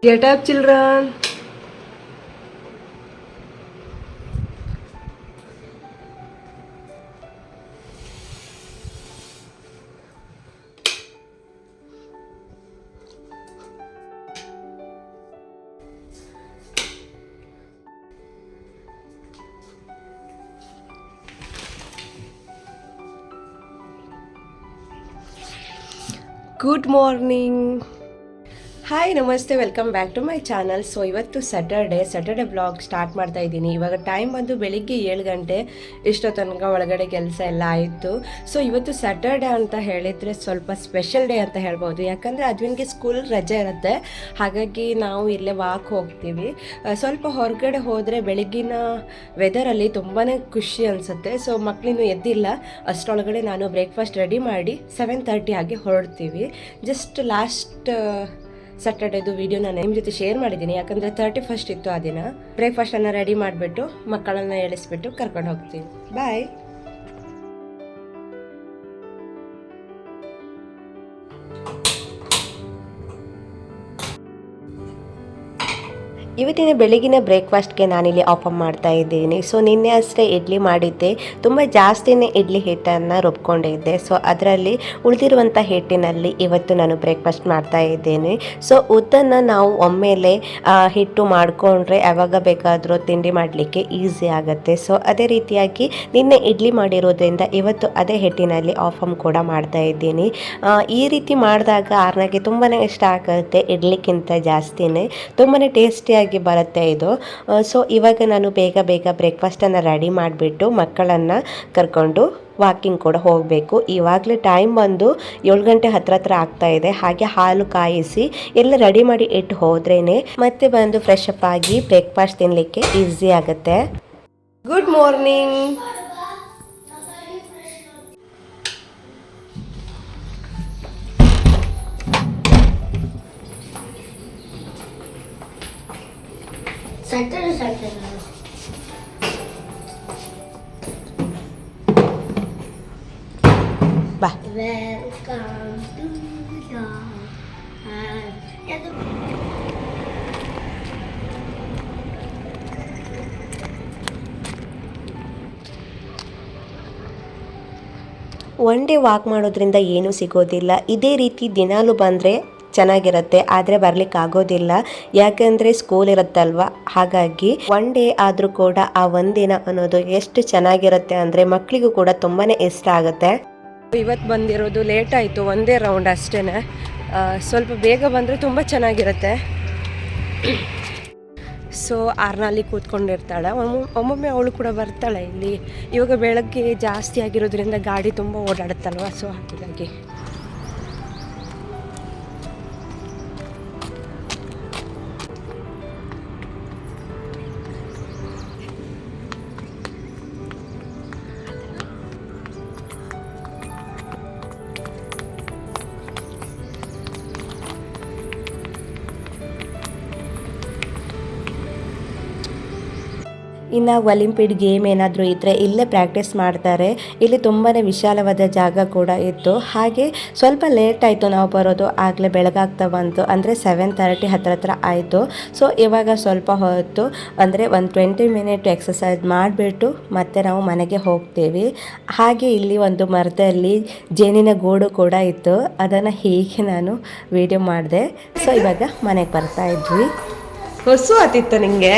Get up, children. Good morning. Hi ನಮಸ್ತೆ welcome back to my channel so ಇವತ್ತು Saturday Saturday blog start ಮಾಡ್ತಾ ಇದ್ದೀನಿ. ಇವಾಗ time ಬಂದು ಬೆಳಿಗ್ಗೆ ಏಳು ಗಂಟೆ, ಇಷ್ಟೋ ತನಕ ಒಳಗಡೆ ಕೆಲಸ ಎಲ್ಲ ಆಯಿತು. ಸೊ ಇವತ್ತು ಸ್ಯಾಟರ್ಡೆ ಅಂತ ಹೇಳಿದರೆ ಸ್ವಲ್ಪ ಸ್ಪೆಷಲ್ ಡೇ ಅಂತ ಹೇಳ್ಬೋದು. ಯಾಕಂದರೆ ಅದ್ವಿನ್ಗೆ ಸ್ಕೂಲ್ ರಜೆ ಇರುತ್ತೆ. ಹಾಗಾಗಿ ನಾವು ಇಲ್ಲೇ ವಾಕ್ ಹೋಗ್ತೀವಿ. ಸ್ವಲ್ಪ ಹೊರಗಡೆ ಹೋದರೆ ಬೆಳಗ್ಗಿನ ವೆದರಲ್ಲಿ ತುಂಬಾ ಖುಷಿ ಅನಿಸುತ್ತೆ. ಸೊ ಮಕ್ಕಳಿನೂ ಎದ್ದಿಲ್ಲ. ಅಷ್ಟರೊಳಗಡೆ ನಾನು ಬ್ರೇಕ್ಫಾಸ್ಟ್ ರೆಡಿ ಮಾಡಿ ಸೆವೆನ್ ತರ್ಟಿ ಆಗಿ ಹೊರಡ್ತೀವಿ. ಜಸ್ಟ್ ಲಾಸ್ಟ್ ಸ್ಯಾಟರ್ಡೇದು ವಿಡಿಯೋ ನಾನು ನಿಮ್ಮ ಜೊತೆ ಶೇರ್ ಮಾಡಿದ್ದೀನಿ. ಯಾಕಂದರೆ ತರ್ಟಿ ಫಸ್ಟ್ ಇತ್ತು ಆ ದಿನ. ಬ್ರೇಕ್ಫಾಸ್ಟನ್ನು ರೆಡಿ ಮಾಡಿಬಿಟ್ಟು ಮಕ್ಕಳನ್ನು ಎಳಿಸ್ಬಿಟ್ಟು ಕರ್ಕೊಂಡು ಹೋಗ್ತೀನಿ ಬಾಯ್ ಇವತ್ತಿನ ಬೆಳಗಿನ ಬ್ರೇಕ್ಫಾಸ್ಟ್ಗೆ ನಾನಿಲ್ಲಿ ಆಫರ್ ಮಾಡ್ತಾ ಇದ್ದೀನಿ. ಸೊ, ನಿನ್ನೆ ಅಷ್ಟೇ ಇಡ್ಲಿ ಮಾಡಿದ್ದೆ. ತುಂಬ ಜಾಸ್ತಿನೇ ಇಡ್ಲಿ ಹಿಟ್ಟನ್ನು ರುಬ್ಕೊಂಡಿದ್ದೆ. ಸೊ, ಅದರಲ್ಲಿ ಉಳಿದಿರುವಂಥ ಹಿಟ್ಟಿನಲ್ಲಿ ಇವತ್ತು ನಾನು ಬ್ರೇಕ್ಫಾಸ್ಟ್ ಮಾಡ್ತಾ ಇದ್ದೀನಿ. ಸೊ, ಉದ್ದನ್ನು ನಾವು ಒಮ್ಮೆಲೆ ಹಿಟ್ಟು ಮಾಡಿಕೊಂಡ್ರೆ ಯಾವಾಗ ಬೇಕಾದರೂ ತಿಂಡಿ ಮಾಡಲಿಕ್ಕೆ ಈಸಿ ಆಗುತ್ತೆ. ಸೊ, ಅದೇ ರೀತಿಯಾಗಿ ನಿನ್ನೆ ಇಡ್ಲಿ ಮಾಡಿರೋದ್ರಿಂದ ಇವತ್ತು ಅದೇ ಹಿಟ್ಟಿನಲ್ಲಿ ಆಫಮ್ ಕೂಡ ಮಾಡ್ತಾ ಇದ್ದೀನಿ. ಈ ರೀತಿ ಮಾಡಿದಾಗ ಆರ್ನಾಗೆ ತುಂಬಾ ಇಷ್ಟ ಆಗುತ್ತೆ ಇಡ್ಲಿಕ್ಕಿಂತ ಜಾಸ್ತಿನೇ. ತುಂಬಾ ಟೇಸ್ಟಿಯಾಗಿ ಬರುತ್ತೆ ಇದು. ಸೊ ಇವಾಗ ನಾನು ಬೇಗ ಬೇಗ ಬ್ರೇಕ್ಫಾಸ್ಟನ್ನು ರೆಡಿ ಮಾಡಿಬಿಟ್ಟು ಮಕ್ಕಳನ್ನು ಕರ್ಕೊಂಡು ವಾಕಿಂಗ್ ಕೂಡ ಹೋಗಬೇಕು. ಇವಾಗಲೇ ಟೈಮ್ ಬಂದು ಏಳು ಗಂಟೆ ಹತ್ರ ಹತ್ರ ಆಗ್ತಾ ಇದೆ. ಹಾಗೆ ಹಾಲು ಕಾಯಿಸಿ ಎಲ್ಲ ರೆಡಿ ಮಾಡಿ ಇಟ್ಟು ಹೋದ್ರೇ ಮತ್ತೆ ಬಂದು ಫ್ರೆಶ್ ಅಪ್ ಆಗಿ ಬ್ರೇಕ್ಫಾಸ್ಟ್ ತಿನ್ನಲಿಕ್ಕೆ ಈಸಿ ಆಗುತ್ತೆ. Good morning one day walk ಮಾಡೋದ್ರಿಂದ ಏನೂ ಸಿಗೋದಿಲ್ಲ. ಇದೇ ರೀತಿ ದಿನಾಲು ಬಂದರೆ ಚೆನ್ನಾಗಿರುತ್ತೆ, ಆದರೆ ಬರ್ಲಿಕ್ಕೆ ಆಗೋದಿಲ್ಲ ಯಾಕೆಂದ್ರೆ ಸ್ಕೂಲ್ ಇರುತ್ತಲ್ವ? ಹಾಗಾಗಿ ಒನ್ ಡೇ ಆದರೂ ಕೂಡ ಆ ಒಂದಿನ ಅನ್ನೋದು ಎಷ್ಟು ಚೆನ್ನಾಗಿರುತ್ತೆ ಅಂದರೆ ಮಕ್ಕಳಿಗೂ ಕೂಡ ತುಂಬಾ ಇಷ್ಟ ಆಗುತ್ತೆ. ಇವತ್ತು ಬಂದಿರೋದು ಲೇಟ್ ಆಯಿತು, ಒಂದೇ ರೌಂಡ್ ಅಷ್ಟೇ ಸ್ವಲ್ಪ ಬೇಗ ಬಂದರೆ ತುಂಬ ಚೆನ್ನಾಗಿರುತ್ತೆ. ಸೊ ಆರ್ನಲ್ಲಿ ಕೂತ್ಕೊಂಡಿರ್ತಾಳೆ. ಒಮ್ಮೊ- ಒಮ್ಮೊಮ್ಮೆ ಅವಳು ಕೂಡ ಬರ್ತಾಳೆ ಇಲ್ಲಿ. ಇವಾಗ ಬೆಳಗ್ಗೆ ಜಾಸ್ತಿ ಆಗಿರೋದ್ರಿಂದ ಗಾಡಿ ತುಂಬ ಓಡಾಡುತ್ತಲ್ವ? ಸೊ ಹಾಗಾಗಿ. ಇನ್ನು ಒಲಿಂಪಿಡ್ ಗೇಮ್ ಏನಾದರೂ ಇದ್ದರೆ ಇಲ್ಲೇ ಪ್ರಾಕ್ಟೀಸ್ ಮಾಡ್ತಾರೆ. ಇಲ್ಲಿ ತುಂಬಾ ವಿಶಾಲವಾದ ಜಾಗ ಕೂಡ ಇತ್ತು. ಹಾಗೆ ಸ್ವಲ್ಪ ಲೇಟ್ ಆಯಿತು ನಾವು ಬರೋದು. ಆಗಲೇ ಬೆಳಗಾಗ್ತಾ ಬಂತು. ಅಂದರೆ ಸೆವೆನ್ ತರ್ಟಿ ಹತ್ರ ಹತ್ರ ಆಯಿತು. ಸೊ ಇವಾಗ ಸ್ವಲ್ಪ ಹೊತ್ತು. ಅಂದರೆ ಒಂದು ಟ್ವೆಂಟಿ ಮಿನಿಟ್ ಎಕ್ಸಸೈಸ್ ಮಾಡಿಬಿಟ್ಟು ಮತ್ತೆ ನಾವು ಮನೆಗೆ ಹೋಗ್ತೀವಿ. ಹಾಗೆ ಇಲ್ಲಿ ಒಂದು ಮರದಲ್ಲಿ ಜೇನಿನ ಗೂಡು ಕೂಡ ಇತ್ತು. ಅದನ್ನು ಹೀಗೆ ನಾನು ವಿಡಿಯೋ ಮಾಡಿದೆ. ಸೊ ಇವಾಗ ಮನೆಗೆ ಬರ್ತಾ ಇದ್ವಿ. ಹೊಸು ಆತಿತ್ತು ನಿಮಗೆ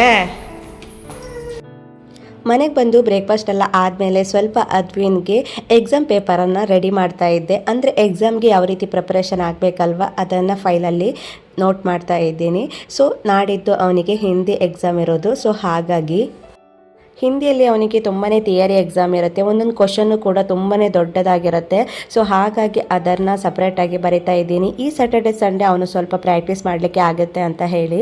ಮನೆಗೆ ಬಂದು ಬ್ರೇಕ್ಫಾಸ್ಟ್ ಎಲ್ಲ ಆದಮೇಲೆ ಸ್ವಲ್ಪ ಅದ್ವಿನ್ಗೆ ಎಕ್ಸಾಮ್ ಪೇಪರನ್ನು ರೆಡಿ ಮಾಡ್ತಾ ಇದ್ದೆ. ಅಂದರೆ ಎಕ್ಸಾಮ್ಗೆ ಯಾವ ರೀತಿ ಪ್ರಿಪ್ರೇಷನ್ ಆಗಬೇಕಲ್ವ ಅದನ್ನು ಫೈಲಲ್ಲಿ ನೋಟ್ ಮಾಡ್ತಾ ಇದ್ದೀನಿ. ಸೊ ನಾಡಿದ್ದು ಅವನಿಗೆ ಹಿಂದಿ ಎಕ್ಸಾಮ್ ಇರೋದು. ಸೊ ಹಾಗಾಗಿ ಹಿಂದಿಯಲ್ಲಿ ಅವನಿಗೆ ತುಂಬಾ ಥಿಯರಿ ಎಕ್ಸಾಮ್ ಇರುತ್ತೆ. ಒಂದೊಂದು ಕ್ವಶನ್ನು ಕೂಡ ತುಂಬಾ ದೊಡ್ಡದಾಗಿರುತ್ತೆ. ಸೊ ಹಾಗಾಗಿ ಅದನ್ನು ಸಪ್ರೇಟಾಗಿ ಬರಿತಾ ಇದ್ದೀನಿ. ಈ ಸ್ಯಾಟರ್ಡೆ ಸಂಡೇ ಅವನು ಸ್ವಲ್ಪ ಪ್ರಾಕ್ಟೀಸ್ ಮಾಡಲಿಕ್ಕೆ ಆಗುತ್ತೆ ಅಂತ ಹೇಳಿ.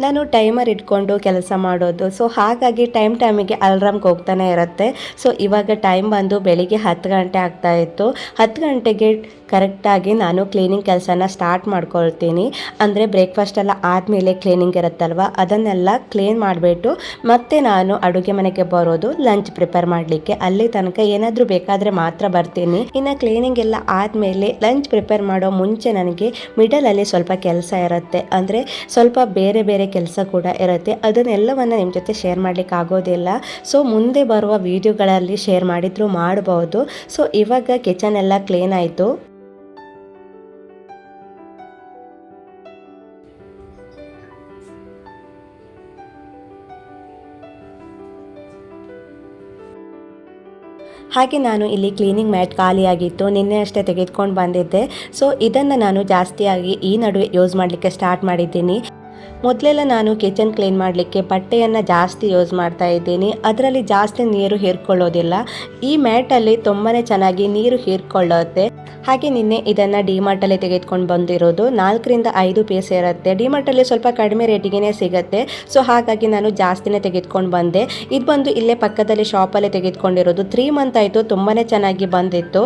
ನಾನು ಟೈಮರ್ ಇಟ್ಕೊಂಡು ಕೆಲಸ ಮಾಡೋದು. ಸೊ ಹಾಗಾಗಿ ಟೈಮ್ ಟೈಮಿಗೆ ಅಲ್ರಾಮ್ಗೆ ಹೋಗ್ತಾನೆ ಇರುತ್ತೆ. ಸೊ ಇವಾಗ ಟೈಮ್ ಬಂದು ಬೆಳಿಗ್ಗೆ ಹತ್ತು ಗಂಟೆ ಆಗ್ತಾ ಇತ್ತು. ಹತ್ತು ಗಂಟೆಗೆ ಕರೆಕ್ಟಾಗಿ ನಾನು ಕ್ಲೀನಿಂಗ್ ಕೆಲಸನ ಸ್ಟಾರ್ಟ್ ಮಾಡ್ಕೊಳ್ತೀನಿ. ಅಂದರೆ ಬ್ರೇಕ್ಫಾಸ್ಟ್ ಎಲ್ಲ ಆದಮೇಲೆ ಕ್ಲೀನಿಂಗ್ ಇರುತ್ತಲ್ವ? ಅದನ್ನೆಲ್ಲ ಕ್ಲೀನ್ ಮಾಡಿಬಿಟ್ಟು ಮತ್ತೆ ನಾನು ಅಡುಗೆ ಮನೆಗೆ ಬರೋದು, ಲಂಚ್ ಪ್ರಿಪೇರ್ ಮಾಡಲಿಕ್ಕೆ. ಅಲ್ಲಿ ತನಕ ಏನಾದರೂ ಬೇಕಾದರೆ ಮಾತ್ರ ಬರ್ತೀನಿ. ಇನ್ನು ಕ್ಲೀನಿಂಗ್ ಎಲ್ಲ ಆದಮೇಲೆ ಲಂಚ್ ಪ್ರಿಪೇರ್ ಮಾಡೋ ಮುಂಚೆ ನನಗೆ ಮಿಡಲಲ್ಲಿ ಸ್ವಲ್ಪ ಕೆಲಸ ಇರುತ್ತೆ. ಅಂದರೆ ಸ್ವಲ್ಪ ಬೇರೆ ಬೇರೆ ಕೆಲಸ ಕೂಡ ಇರುತ್ತೆ. ಅದನ್ನೆಲ್ಲವನ್ನು ನಿಮ್ಮ ಜೊತೆ ಶೇರ್ ಮಾಡಲಿಕ್ಕೆ ಆಗೋದಿಲ್ಲ. ಸೊ ಮುಂದೆ ಬರುವ ವಿಡಿಯೋಗಳಲ್ಲಿ ಶೇರ್ ಮಾಡಿದರೂ ಮಾಡಬಹುದು ಸೊ ಇವಾಗ ಕಿಚನ್ ಎಲ್ಲ ಕ್ಲೀನ್ ಆಯಿತು. ಹಾಗೆ ನಾನು ಇಲ್ಲಿ ಕ್ಲೀನಿಂಗ್ ಮ್ಯಾಟ್ ಖಾಲಿಯಾಗಿತ್ತು. ನಿನ್ನೆ ಅಷ್ಟೇ ತೆಗೆದುಕೊಂಡು ಬಂದಿದ್ದೆ. ಸೊ ಇದನ್ನು ನಾನು ಜಾಸ್ತಿಯಾಗಿ ಈ ನಡುವೆ ಯೂಸ್ ಮಾಡಲಿಕ್ಕೆ ಸ್ಟಾರ್ಟ್ ಮಾಡಿದ್ದೀನಿ. ಮೊದಲೆಲ್ಲ ನಾನು ಕಿಚನ್ ಕ್ಲೀನ್ ಮಾಡಲಿಕ್ಕೆ ಬಟ್ಟೆಯನ್ನು ಜಾಸ್ತಿ ಯೂಸ್ ಮಾಡ್ತಾ ಇದ್ದೀನಿ. ಅದರಲ್ಲಿ ಜಾಸ್ತಿ ನೀರು ಹೀರ್ಕೊಳ್ಳೋದಿಲ್ಲ. ಈ ಮ್ಯಾಟಲ್ಲಿ ತುಂಬಾ ಚೆನ್ನಾಗಿ ನೀರು ಹೀರ್ಕೊಳ್ಳುತ್ತೆ. ಹಾಗೆ ನಿನ್ನೆ ಇದನ್ನು ಡಿಮಾರ್ಟಲ್ಲಿ ತೆಗೆದುಕೊಂಡು ಬಂದಿರೋದು. ನಾಲ್ಕರಿಂದ ಐದು ಪೀಸ್ ಇರುತ್ತೆ ಡಿಮಾರ್ಟಲ್ಲಿ ಸ್ವಲ್ಪ ಕಡಿಮೆ ರೇಟಿಗೆ ಸಿಗುತ್ತೆ. ಸೊ ಹಾಗಾಗಿ ನಾನು ಜಾಸ್ತಿನೇ ತೆಗೆದುಕೊಂಡು ಬಂದೆ. ಇದು ಬಂದು ಇಲ್ಲೇ ಪಕ್ಕದಲ್ಲಿ ಶಾಪಲ್ಲೇ ತೆಗೆದುಕೊಂಡಿರೋದು. ತ್ರೀ ಮಂತ್ ಆಯಿತು ತುಂಬಾ ಚೆನ್ನಾಗಿ ಬಂದಿತ್ತು.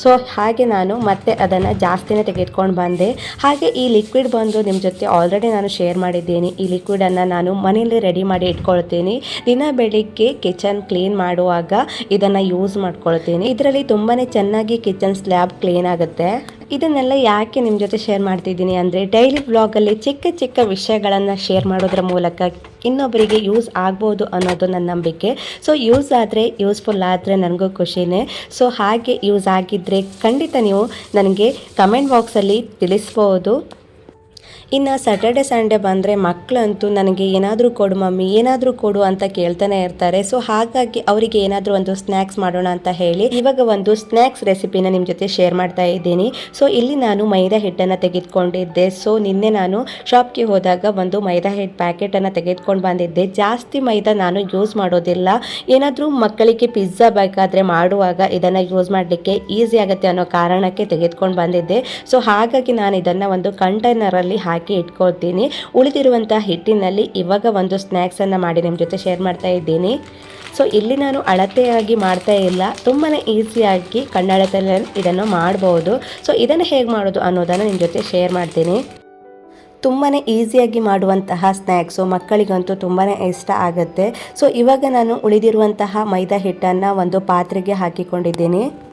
ಸೊ ಹಾಗೆ ನಾನು ಮತ್ತೆ ಅದನ್ನು ಜಾಸ್ತಿನೇ ತೆಗೆದುಕೊಂಡು ಬಂದೆ. ಹಾಗೆ ಈ ಲಿಕ್ವಿಡ್ ಬಂದು ನಿಮ್ಮ ಜೊತೆ ಆಲ್ರೆಡಿ ನಾನು ಶೇರ್ ಮಾಡಿದ್ದೀನಿ. ಈ ಲಿಕ್ವಿಡನ್ನು ನಾನು ಮನೆಯಲ್ಲಿ ರೆಡಿ ಮಾಡಿ ಇಟ್ಕೊಳ್ತೀನಿ. ದಿನ ಬೆಳಿಗ್ಗೆ ಕಿಚನ್ ಕ್ಲೀನ್ ಮಾಡುವಾಗ ಇದನ್ನು ಯೂಸ್ ಮಾಡ್ಕೊಳ್ತೀನಿ. ಇದರಲ್ಲಿ ತುಂಬಾ ಚೆನ್ನಾಗಿ ಕಿಚನ್ ಸ್ಲ್ಯಾಬ್ ಕ್ಲೀನ್ ಆಗುತ್ತೆ ಇದನ್ನೆಲ್ಲ ಯಾಕೆ ನಿಮ್ಮ ಜೊತೆ ಶೇರ್ ಮಾಡ್ತಿದ್ದೀನಿ ಅಂದರೆ ಡೈಲಿ ಬ್ಲಾಗಲ್ಲಿ ಚಿಕ್ಕ ಚಿಕ್ಕ ವಿಷಯಗಳನ್ನು ಶೇರ್ ಮಾಡೋದ್ರ ಮೂಲಕ ಇನ್ನೊಬ್ಬರಿಗೆ ಯೂಸ್ ಆಗ್ಬೋದು ಅನ್ನೋದು ನನ್ನ ನಂಬಿಕೆ. ಸೊ ಯೂಸ್ ಆದರೆ ಯೂಸ್ಫುಲ್ ಆದರೆ ನನಗೂ ಖುಷಿನೇ. ಸೊ ಹಾಗೆ ಯೂಸ್ ಆಗಿದ್ದರೆ ಖಂಡಿತ ನೀವು ನನಗೆ ಕಮೆಂಟ್ ಬಾಕ್ಸಲ್ಲಿ ತಿಳಿಸ್ಬೋದು. ಇನ್ನು ಸ್ಯಾಟರ್ಡೆ ಸಂಡೇ ಬಂದರೆ ಮಕ್ಕಳಂತೂ ನನಗೆ ಏನಾದರೂ ಕೊಡು ಮಮ್ಮಿ, ಏನಾದರೂ ಕೊಡು ಅಂತ ಕೇಳ್ತಾನೆ ಇರ್ತಾರೆ. ಸೊ ಹಾಗಾಗಿ ಅವರಿಗೆ ಏನಾದರೂ ಒಂದು ಸ್ನ್ಯಾಕ್ಸ್ ಮಾಡೋಣ ಅಂತ ಹೇಳಿ ಇವಾಗ ಒಂದು ಸ್ನ್ಯಾಕ್ಸ್ ರೆಸಿಪಿನ ನಿಮ್ಮ ಜೊತೆ ಶೇರ್ ಮಾಡ್ತಾ ಇದ್ದೀನಿ. ಸೊ ಇಲ್ಲಿ ನಾನು ಮೈದಾ ಹಿಟ್ಟನ್ನು ತೆಗೆದುಕೊಂಡಿದ್ದೆ. ಸೊ ನಿನ್ನೆ ನಾನು ಶಾಪ್ಗೆ ಹೋದಾಗ ಒಂದು ಮೈದಾ ಹಿಟ್ಟು ಪ್ಯಾಕೆಟನ್ನು ತೆಗೆದುಕೊಂಡು ಬಂದಿದ್ದೆ. ಜಾಸ್ತಿ ಮೈದಾ ನಾನು ಯೂಸ್ ಮಾಡೋದಿಲ್ಲ. ಏನಾದರೂ ಮಕ್ಕಳಿಗೆ ಪಿಜ್ಜಾ ಬೇಕಾದರೆ ಮಾಡುವಾಗ ಇದನ್ನು ಯೂಸ್ ಮಾಡಲಿಕ್ಕೆ ಈಸಿ ಆಗುತ್ತೆ ಅನ್ನೋ ಕಾರಣಕ್ಕೆ ತೆಗೆದುಕೊಂಡು ಬಂದಿದ್ದೆ. ಸೊ ಹಾಗಾಗಿ ನಾನು ಇದನ್ನು ಒಂದು ಕಂಟೈನರಲ್ಲಿ ಹಾಕಿ ಇಟ್ಕೊಳ್ತೀನಿ. ಉಳಿದಿರುವಂಥ ಹಿಟ್ಟಿನಲ್ಲಿ ಇವಾಗ ಒಂದು ಸ್ನ್ಯಾಕ್ಸನ್ನು ಮಾಡಿ ನಿಮ್ಮ ಜೊತೆ ಶೇರ್ ಮಾಡ್ತಾ ಇದ್ದೀನಿ. ಸೊ ಇಲ್ಲಿ ನಾನು ಅಳತೆಯಾಗಿ ಮಾಡ್ತಾ ಇಲ್ಲ. ತುಂಬಾ ಈಸಿಯಾಗಿ ಕನ್ನಡದಲ್ಲಿ ಇದನ್ನು ಮಾಡ್ಬೋದು. ಸೊ ಇದನ್ನು ಹೇಗೆ ಮಾಡೋದು ಅನ್ನೋದನ್ನು ನಿಮ್ಮ ಜೊತೆ ಶೇರ್ ಮಾಡ್ತೀನಿ. ತುಂಬಾ ಈಸಿಯಾಗಿ ಮಾಡುವಂತಹ ಸ್ನ್ಯಾಕ್ಸು ಮಕ್ಕಳಿಗಂತೂ ತುಂಬಾ ಇಷ್ಟ ಆಗುತ್ತೆ. ಸೊ ಇವಾಗ ನಾನು ಉಳಿದಿರುವಂತಹ ಮೈದಾ ಹಿಟ್ಟನ್ನು ಒಂದು ಪಾತ್ರೆಗೆ ಹಾಕಿಕೊಂಡಿದ್ದೀನಿ.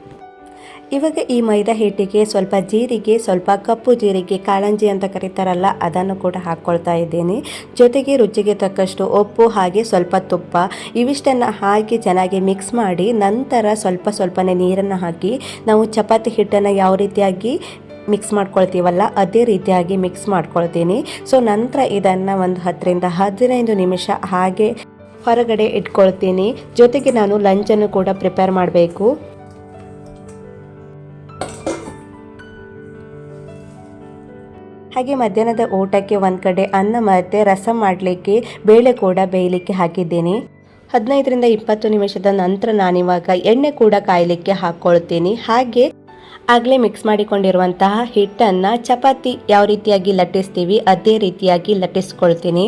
ಇವಾಗ ಈ ಮೈದಾ ಹಿಟ್ಟಿಗೆ ಸ್ವಲ್ಪ ಜೀರಿಗೆ, ಸ್ವಲ್ಪ ಕಪ್ಪು ಜೀರಿಗೆ, ಕಾಳಂಜಿ ಅಂತ ಕರೀತಾರಲ್ಲ, ಅದನ್ನು ಕೂಡ ಹಾಕ್ಕೊಳ್ತಾ ಇದ್ದೀನಿ. ಜೊತೆಗೆ ರುಚಿಗೆ ತಕ್ಕಷ್ಟು ಉಪ್ಪು, ಹಾಗೆ ಸ್ವಲ್ಪ ತುಪ್ಪ, ಇವಿಷ್ಟನ್ನು ಹಾಕಿ ಚೆನ್ನಾಗಿ ಮಿಕ್ಸ್ ಮಾಡಿ ನಂತರ ಸ್ವಲ್ಪ ಸ್ವಲ್ಪನೇ ನೀರನ್ನು ಹಾಕಿ ನಾವು ಚಪಾತಿ ಹಿಟ್ಟನ್ನು ಯಾವ ರೀತಿಯಾಗಿ ಮಿಕ್ಸ್ ಮಾಡ್ಕೊಳ್ತೀವಲ್ಲ, ಅದೇ ರೀತಿಯಾಗಿ ಮಿಕ್ಸ್ ಮಾಡ್ಕೊಳ್ತೀನಿ. ಸೊ ನಂತರ ಇದನ್ನು ಒಂದು ಹತ್ತರಿಂದ ಹದಿನೈದು ನಿಮಿಷ ಹಾಗೆ ಹೊರಗಡೆ ಇಟ್ಕೊಳ್ತೀನಿ. ಜೊತೆಗೆ ನಾನು ಲಂಚನ್ನು ಕೂಡ ಪ್ರಿಪೇರ್ ಮಾಡಬೇಕು. ಹಾಗೆ ಮಧ್ಯಾಹ್ನದ ಊಟಕ್ಕೆ ಒಂದು ಕಡೆ ಅನ್ನ ಮತ್ತು ರಸಂ ಮಾಡಲಿಕ್ಕೆ ಬೇಳೆ ಕೂಡ ಬೇಯಲಿಕ್ಕೆ ಹಾಕಿದ್ದೀನಿ. ಹದಿನೈದರಿಂದ ಇಪ್ಪತ್ತು ನಿಮಿಷದ ನಂತರ ನಾನಿವಾಗ ಎಣ್ಣೆ ಕೂಡ ಕಾಯಲಿಕ್ಕೆ ಹಾಕ್ಕೊಳ್ತೀನಿ. ಹಾಗೆ ಆಗಲೇ ಮಿಕ್ಸ್ ಮಾಡಿಕೊಂಡಿರುವಂತಹ ಹಿಟ್ಟನ್ನು ಚಪಾತಿ ಯಾವ ರೀತಿಯಾಗಿ ಲಟ್ಟಿಸ್ತೀವಿ ಅದೇ ರೀತಿಯಾಗಿ ಲಟ್ಟಿಸ್ಕೊಳ್ತೀನಿ.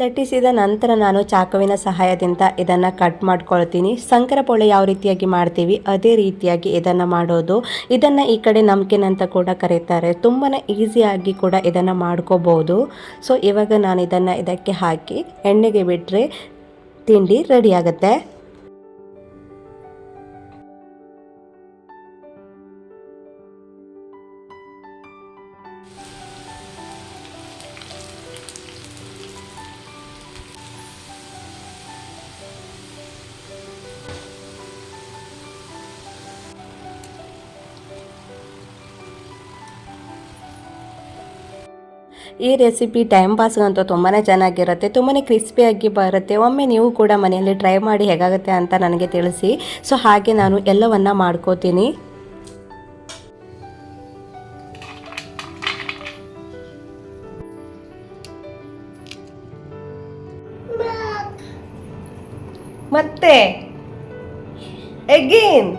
ಲಟ್ಟಿಸಿದ ನಂತರ ನಾನು ಚಾಕುವಿನ ಸಹಾಯದಿಂದ ಇದನ್ನು ಕಟ್ ಮಾಡ್ಕೊಳ್ತೀನಿ. ಸಂಕರಪೊಳೆ ಯಾವ ರೀತಿಯಾಗಿ ಮಾಡ್ತೀವಿ, ಅದೇ ರೀತಿಯಾಗಿ ಇದನ್ನು ಮಾಡೋದು. ಇದನ್ನು ಈ ಕಡೆ ನಮ್ಕಿನ್ ಅಂತ ಕೂಡ ಕರೀತಾರೆ. ತುಂಬಾ ಈಸಿಯಾಗಿ ಕೂಡ ಇದನ್ನು ಮಾಡ್ಕೋಬೋದು. ಸೊ ಇವಾಗ ನಾನು ಇದನ್ನು ಇದಕ್ಕೆ ಹಾಕಿ ಎಣ್ಣೆಗೆ ಬಿಟ್ಟರೆ ತಿಂಡಿ ರೆಡಿ ಆಗುತ್ತೆ. ಈ ರೆಸಿಪಿ ಟೈಮ್ ಪಾಸ್ಗಂತೂ ತುಂಬಾ ಚೆನ್ನಾಗಿರುತ್ತೆ ತುಂಬಾ ಕ್ರಿಸ್ಪಿಯಾಗಿ ಬರುತ್ತೆ. ಒಮ್ಮೆ ನೀವು ಕೂಡ ಮನೆಯಲ್ಲಿ ಟ್ರೈ ಮಾಡಿ ಹೇಗಾಗುತ್ತೆ ಅಂತ ನನಗೆ ತಿಳಿಸಿ. ಸೊ ಹಾಗೆ ನಾನು ಎಲ್ಲವನ್ನ ಮಾಡ್ಕೋತೀನಿ. ಮತ್ತೆ ಎಗೇನ್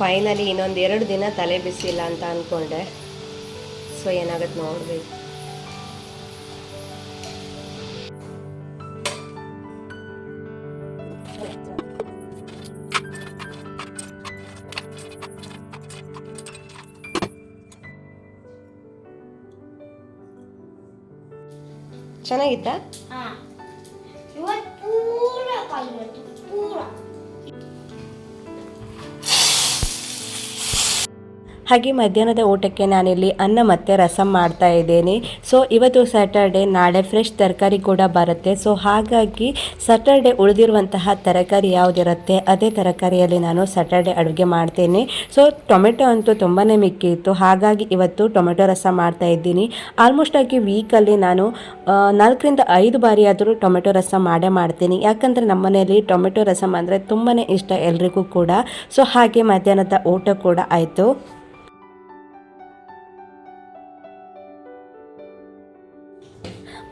ಫೈನಲಿ ಇನ್ನೊಂದು ಎರಡು ದಿನ ತಲೆ ಬಿಸಿಲ್ಲ ಅಂತ ಅಂದ್ಕೊಂಡೆ ಸೊ ಏನಾಗುತ್ತೆ ನೋಡ್ಬೇಕು. ಚೆನ್ನಾಗಿತ್ತಾ? ಹಾಗೆ ಮಧ್ಯಾಹ್ನದ ಊಟಕ್ಕೆ ನಾನಿಲ್ಲಿ ಅನ್ನ ಮತ್ತು ರಸಂ ಮಾಡ್ತಾ ಇದ್ದೇನೆ. ಸೊ ಇವತ್ತು ಸ್ಯಾಟರ್ಡೆ ನಾಳೆ ಫ್ರೆಶ್ ತರಕಾರಿ ಕೂಡ ಬರುತ್ತೆ. ಸೊ ಹಾಗಾಗಿ ಸ್ಯಾಟರ್ಡೆ ಉಳಿದಿರುವಂತಹ ತರಕಾರಿ ಯಾವುದಿರುತ್ತೆ, ಅದೇ ತರಕಾರಿಯಲ್ಲಿ ನಾನು ಸ್ಯಾಟರ್ಡೆ ಅಡುಗೆ ಮಾಡ್ತೇನೆ. ಸೊ ಟೊಮೆಟೊ ಅಂತೂ ತುಂಬಾ ಮಿಕ್ಕಿತ್ತು. ಹಾಗಾಗಿ ಇವತ್ತು ಟೊಮೆಟೊ ರಸ ಮಾಡ್ತಾ ಇದ್ದೀನಿ. ಆಲ್ಮೋಸ್ಟ್ ಆಗಿ ವೀಕಲ್ಲಿ ನಾನು ನಾಲ್ಕರಿಂದ ಐದು ಬಾರಿ ಆದರೂ ಟೊಮೆಟೊ ರಸ ಮಾಡೇ ಮಾಡ್ತೀನಿ. ಯಾಕಂದರೆ ನಮ್ಮ ಮನೆಯಲ್ಲಿ ಟೊಮೆಟೊ ರಸಂ ಅಂದರೆ ತುಂಬಾ ಇಷ್ಟ ಎಲ್ರಿಗೂ ಕೂಡ. ಸೊ ಹಾಗೆ ಮಧ್ಯಾಹ್ನದ ಊಟ ಕೂಡ ಆಯಿತು.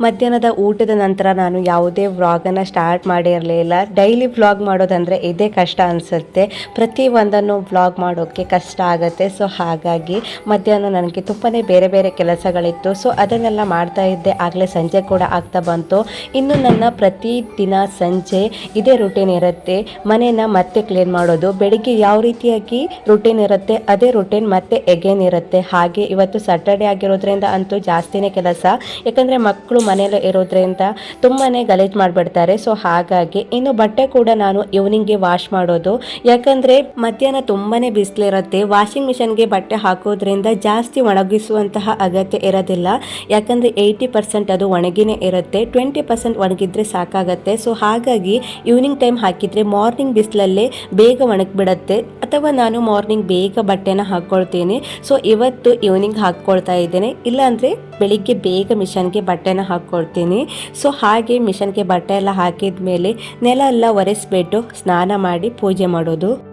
ಮಧ್ಯಾಹ್ನದ ಊಟದ ನಂತರ ನಾನು ಯಾವುದೇ ವ್ಲಾಗನ್ನು ಸ್ಟಾರ್ಟ್ ಮಾಡಿರಲಿಲ್ಲ ಡೈಲಿ ವ್ಲಾಗ್ ಮಾಡೋದಂದರೆ ಇದೇ ಕಷ್ಟ ಅನಿಸುತ್ತೆ. ಪ್ರತಿ ಒಂದನ್ನು ವ್ಲಾಗ್ ಮಾಡೋಕ್ಕೆ ಕಷ್ಟ ಆಗುತ್ತೆ. ಸೊ ಹಾಗಾಗಿ ಮಧ್ಯಾಹ್ನ ನನಗೆ ತುಂಬಾ ಬೇರೆ ಬೇರೆ ಕೆಲಸಗಳಿತ್ತು. ಸೊ ಅದನ್ನೆಲ್ಲ ಮಾಡ್ತಾ ಇದ್ದೆ. ಆಗಲೇ ಸಂಜೆ ಕೂಡ ಆಗ್ತಾ ಬಂತು. ಇನ್ನು ನನ್ನ ಪ್ರತಿ ದಿನ ಸಂಜೆ ಇದೇ ರುಟೀನ್ ಇರುತ್ತೆ. ಮನೇನ ಮತ್ತೆ ಕ್ಲೀನ್ ಮಾಡೋದು. ಬೆಳಿಗ್ಗೆ ಯಾವ ರೀತಿಯಾಗಿ ರುಟೀನ್ ಇರುತ್ತೆ, ಅದೇ ರುಟೀನ್ ಮತ್ತೆ ಎಗೇನ್ ಇರುತ್ತೆ. ಹಾಗೆ ಇವತ್ತು ಸ್ಯಾಟರ್ಡೆ ಆಗಿರೋದ್ರಿಂದ ಅಂತೂ ಜಾಸ್ತಿನೇ ಕೆಲಸ. ಯಾಕಂದರೆ ಮಕ್ಕಳು ಮನೇಲಿ ಇರೋದ್ರಿಂದ ತುಂಬಾ ಗಲೀಜು ಮಾಡಿಬಿಡ್ತಾರೆ. ಸೊ ಹಾಗಾಗಿ ಇನ್ನು ಬಟ್ಟೆ ಕೂಡ ನಾನು ಈವ್ನಿಂಗ್ಗೆ ವಾಶ್ ಮಾಡೋದು. ಯಾಕಂದರೆ ಮಧ್ಯಾಹ್ನ ತುಂಬಾ ಬಿಸಿಲಿರುತ್ತೆ. ವಾಷಿಂಗ್ ಮಿಷನ್ಗೆ ಬಟ್ಟೆ ಹಾಕೋದ್ರಿಂದ ಜಾಸ್ತಿ ಒಣಗಿಸುವಂತಹ ಅಗತ್ಯ ಇರೋದಿಲ್ಲ. ಯಾಕಂದರೆ ಏಯ್ಟಿ ಪರ್ಸೆಂಟ್ ಅದು ಒಣಗಿನೇ ಇರುತ್ತೆ. ಟ್ವೆಂಟಿ ಪರ್ಸೆಂಟ್ ಒಣಗಿದ್ರೆ ಸಾಕಾಗತ್ತೆ. ಸೊ ಹಾಗಾಗಿ ಈವ್ನಿಂಗ್ ಟೈಮ್ ಹಾಕಿದರೆ ಮಾರ್ನಿಂಗ್ ಬಿಸಿಲಲ್ಲೇ ಬೇಗ ಒಣಗಿಬಿಡತ್ತೆ. ಅಥವಾ ನಾನು ಮಾರ್ನಿಂಗ್ ಬೇಗ ಬಟ್ಟೆನ ಹಾಕ್ಕೊಳ್ತೀನಿ. ಸೊ ಇವತ್ತು ಈವ್ನಿಂಗ್ ಹಾಕ್ಕೊಳ್ತಾ ಇದ್ದೇನೆ. ಇಲ್ಲಾಂದರೆ ಬೆಳಿಗ್ಗೆ ಬೇಗ ಮಿಷನ್ಗೆ ಬಟ್ಟೆನ ಹಾಕ್ಕೊಳ್ತೀನಿ. ಸೊ ಹಾಗೆ ಮಿಷನ್ಗೆ ಬಟ್ಟೆ ಎಲ್ಲ ಹಾಕಿದ ಮೇಲೆ ನೆಲ ಎಲ್ಲ ಒರೆಸ್ಬಿಟ್ಟು ಸ್ನಾನ ಮಾಡಿ ಪೂಜೆ ಮಾಡೋದು.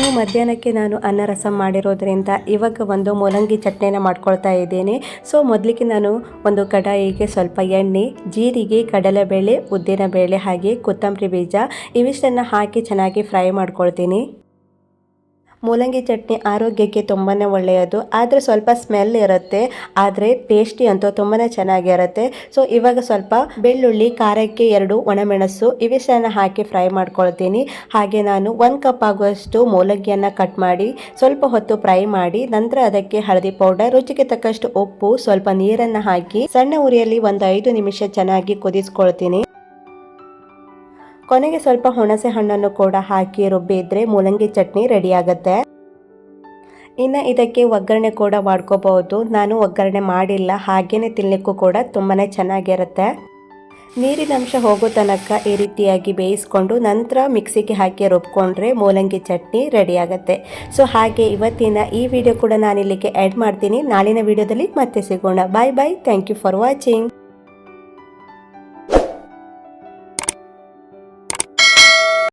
ಇನ್ನು ಮಧ್ಯಾಹ್ನಕ್ಕೆ ನಾನು ಅನ್ನ ರಸಂ ಮಾಡಿರೋದ್ರಿಂದ ಇವಾಗ ಒಂದು ಮೂಲಂಗಿ ಚಟ್ನಿನ ಮಾಡ್ಕೊಳ್ತಾ ಇದ್ದೀನಿ. ಸೊ, ಮೊದಲಿಗೆ ನಾನು ಒಂದು ಕಡಾಯಿಗೆ ಸ್ವಲ್ಪ ಎಣ್ಣೆ, ಜೀರಿಗೆ, ಕಡಲೆಬೇಳೆ, ಉದ್ದಿನಬೇಳೆ ಹಾಗೆ ಕೊತ್ತಂಬರಿ ಬೀಜ ಇವಿಷ್ಟನ್ನು ಹಾಕಿ ಚೆನ್ನಾಗಿ ಫ್ರೈ ಮಾಡ್ಕೊಳ್ತೀನಿ. ಮೂಲಂಗಿ ಚಟ್ನಿ ಆರೋಗ್ಯಕ್ಕೆ ತುಂಬಾ ಒಳ್ಳೆಯದು. ಆದರೆ ಸ್ವಲ್ಪ ಸ್ಮೆಲ್ ಇರುತ್ತೆ. ಆದರೆ ಟೇಸ್ಟಿ ಅಂತೂ ತುಂಬಾ ಚೆನ್ನಾಗಿರುತ್ತೆ. ಸೊ ಇವಾಗ ಸ್ವಲ್ಪ ಬೆಳ್ಳುಳ್ಳಿ, ಖಾರಕ್ಕೆ ಎರಡು ಒಣಮೆಣಸು ಇವಿಷ್ಟನ್ನು ಹಾಕಿ ಫ್ರೈ ಮಾಡ್ಕೊಳ್ತೀನಿ. ಹಾಗೆ ನಾನು ಒಂದು ಕಪ್ ಆಗುವಷ್ಟು ಮೂಲಂಗಿಯನ್ನು ಕಟ್ ಮಾಡಿ, ಸ್ವಲ್ಪ ಹೊತ್ತು ಫ್ರೈ ಮಾಡಿ, ನಂತರ ಅದಕ್ಕೆ ಹಳದಿ ಪೌಡರ್ ರುಚಿಗೆ ತಕ್ಕಷ್ಟು ಉಪ್ಪು, ಸ್ವಲ್ಪ ನೀರನ್ನು ಹಾಕಿ ಸಣ್ಣ ಉರಿಯಲ್ಲಿ ಒಂದು ಐದು ನಿಮಿಷ ಚೆನ್ನಾಗಿ ಕುದಿಸ್ಕೊಳ್ತೀನಿ. ಕೊನೆಗೆ ಸ್ವಲ್ಪ ಹುಣಸೆ ಹಣ್ಣನ್ನು ಕೂಡ ಹಾಕಿ ರುಬ್ಬಿದ್ರೆ ಮೂಲಂಗಿ ಚಟ್ನಿ ರೆಡಿ ಆಗುತ್ತೆ ಇನ್ನು ಇದಕ್ಕೆ ಒಗ್ಗರಣೆ ಕೂಡ ಮಾಡ್ಕೋಬಹುದು. ನಾನು ಒಗ್ಗರಣೆ ಮಾಡಿಲ್ಲ, ಹಾಗೇನೆ ತಿನ್ನಲಿಕ್ಕೂ ಕೂಡ ತುಂಬಾ ಚೆನ್ನಾಗಿರುತ್ತೆ. ನೀರಿನಂಶ ಹೋಗೋ ತನಕ ಈ ರೀತಿಯಾಗಿ ಬೇಯಿಸ್ಕೊಂಡು ನಂತರ ಮಿಕ್ಸಿಗೆ ಹಾಕಿ ರುಬ್ಕೊಂಡ್ರೆ ಮೂಲಂಗಿ ಚಟ್ನಿ ರೆಡಿ ಆಗುತ್ತೆ ಸೊ ಹಾಗೆ ಇವತ್ತಿನ ಈ ವಿಡಿಯೋ ಕೂಡ ನಾನು ಇಲ್ಲಿಗೆ ಆ್ಯಡ್ ಮಾಡ್ತೀನಿ. ನಾಳಿನ ವಿಡಿಯೋದಲ್ಲಿ ಮತ್ತೆ ಸಿಗೋಣ. Bye bye thank you for watching